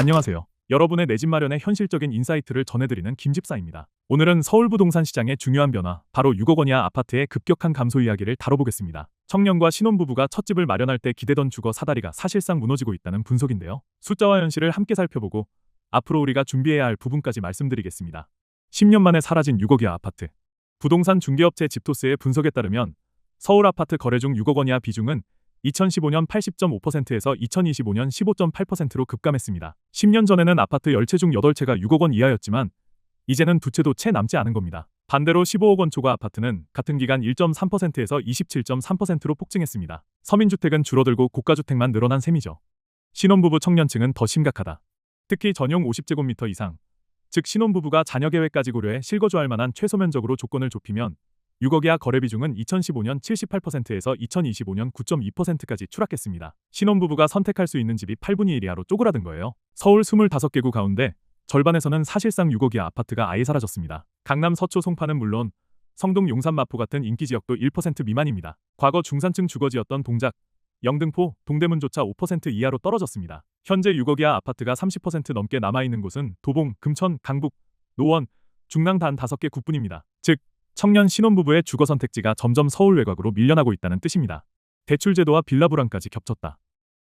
안녕하세요. 여러분의 내 집 마련의 현실적인 인사이트를 전해드리는 김집사입니다. 오늘은 서울 부동산 시장의 중요한 변화, 바로 6억 원 이하 아파트의 급격한 감소 이야기를 다뤄보겠습니다. 청년과 신혼부부가 첫 집을 마련할 때 기대던 주거 사다리가 사실상 무너지고 있다는 분석인데요. 숫자와 현실을 함께 살펴보고 앞으로 우리가 준비해야 할 부분까지 말씀드리겠습니다. 10년 만에 사라진 6억 이하 아파트. 부동산 중개업체 집토스의 분석에 따르면 서울 아파트 거래 중 6억 원 이하 비중은 2015년 80.5%에서 2025년 15.8%로 급감했습니다. 10년 전에는 아파트 10채 중 8채가 6억 원 이하였지만 이제는 두 채도 채 남지 않은 겁니다. 반대로 15억 원 초과 아파트는 같은 기간 1.3%에서 27.3%로 폭증했습니다. 서민주택은 줄어들고 고가주택만 늘어난 셈이죠. 신혼부부 청년층은 더 심각하다. 특히 전용 50제곱미터 이상, 즉 신혼부부가 자녀 계획까지 고려해 실거주할 만한 최소 면적으로 조건을 좁히면 6억 이하 거래 비중은 2015년 78%에서 2025년 9.2%까지 추락했습니다. 신혼부부가 선택할 수 있는 집이 8분의 1 이하로 쪼그라든 거예요. 서울 25개구 가운데 절반에서는 사실상 6억 이하 아파트가 아예 사라졌습니다. 강남 서초 송파는 물론 성동 용산 마포 같은 인기 지역도 1% 미만입니다. 과거 중산층 주거지였던 동작, 영등포, 동대문조차 5% 이하로 떨어졌습니다. 현재 6억 이하 아파트가 30% 넘게 남아있는 곳은 도봉, 금천, 강북, 노원, 중랑 단 5개 구뿐입니다. 즉, 청년 신혼부부의 주거 선택지가 점점 서울 외곽으로 밀려나고 있다는 뜻입니다. 대출 제도와 빌라 불안까지 겹쳤다.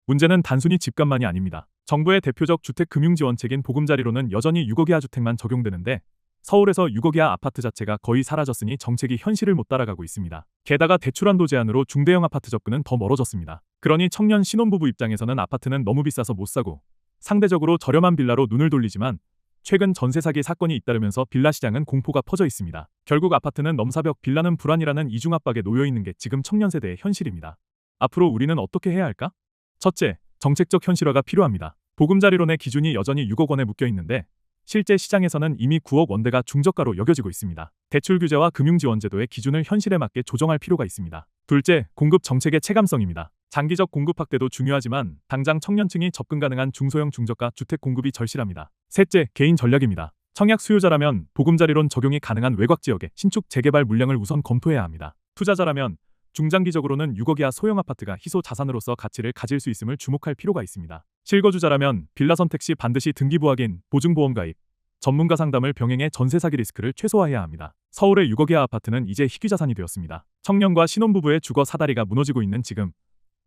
문제는 단순히 집값만이 아닙니다. 정부의 대표적 주택 금융 지원책인 보금자리로는 여전히 6억 이하 주택만 적용되는데 서울에서 6억 이하 아파트 자체가 거의 사라졌으니 정책이 현실을 못 따라가고 있습니다. 게다가 대출 한도 제한으로 중대형 아파트 접근은 더 멀어졌습니다. 그러니 청년 신혼부부 입장에서는 아파트는 너무 비싸서 못 사고 상대적으로 저렴한 빌라로 눈을 돌리지만 최근 전세 사기 사건이 잇따르면서 빌라 시장은 공포가 퍼져 있습니다. 결국 아파트는 넘사벽, 빌라는 불안이라는 이중 압박에 놓여 있는 게 지금 청년 세대의 현실입니다. 앞으로 우리는 어떻게 해야 할까? 첫째, 정책적 현실화가 필요합니다. 보금자리론의 기준이 여전히 6억 원에 묶여 있는데 실제 시장에서는 이미 9억 원대가 중저가로 여겨지고 있습니다. 대출 규제와 금융 지원 제도의 기준을 현실에 맞게 조정할 필요가 있습니다. 둘째, 공급 정책의 체감성입니다. 장기적 공급 확대도 중요하지만 당장 청년층이 접근 가능한 중소형 중저가 주택 공급이 절실합니다. 셋째, 개인 전략입니다. 청약 수요자라면 보금자리론 적용이 가능한 외곽 지역의 신축 재개발 물량을 우선 검토해야 합니다. 투자자라면 중장기적으로는 6억 이하 소형 아파트가 희소 자산으로서 가치를 가질 수 있음을 주목할 필요가 있습니다. 실거주자라면 빌라 선택 시 반드시 등기부 확인, 보증보험 가입, 전문가 상담을 병행해 전세 사기 리스크를 최소화해야 합니다. 서울의 6억 이하 아파트는 이제 희귀 자산이 되었습니다. 청년과 신혼부부의 주거 사다리가 무너지고 있는 지금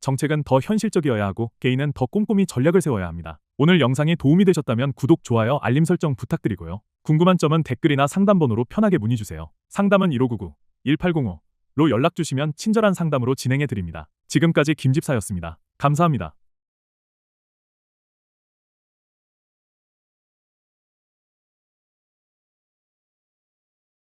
정책은 더 현실적이어야 하고 개인은 더 꼼꼼히 전략을 세워야 합니다. 오늘 영상이 도움이 되셨다면 구독, 좋아요, 알림 설정 부탁드리고요. 궁금한 점은 댓글이나 상담번호로 편하게 문의 주세요. 상담은 1599 1805로 연락 주시면 친절한 상담으로 진행해 드립니다. 지금까지 김집사였습니다. 감사합니다.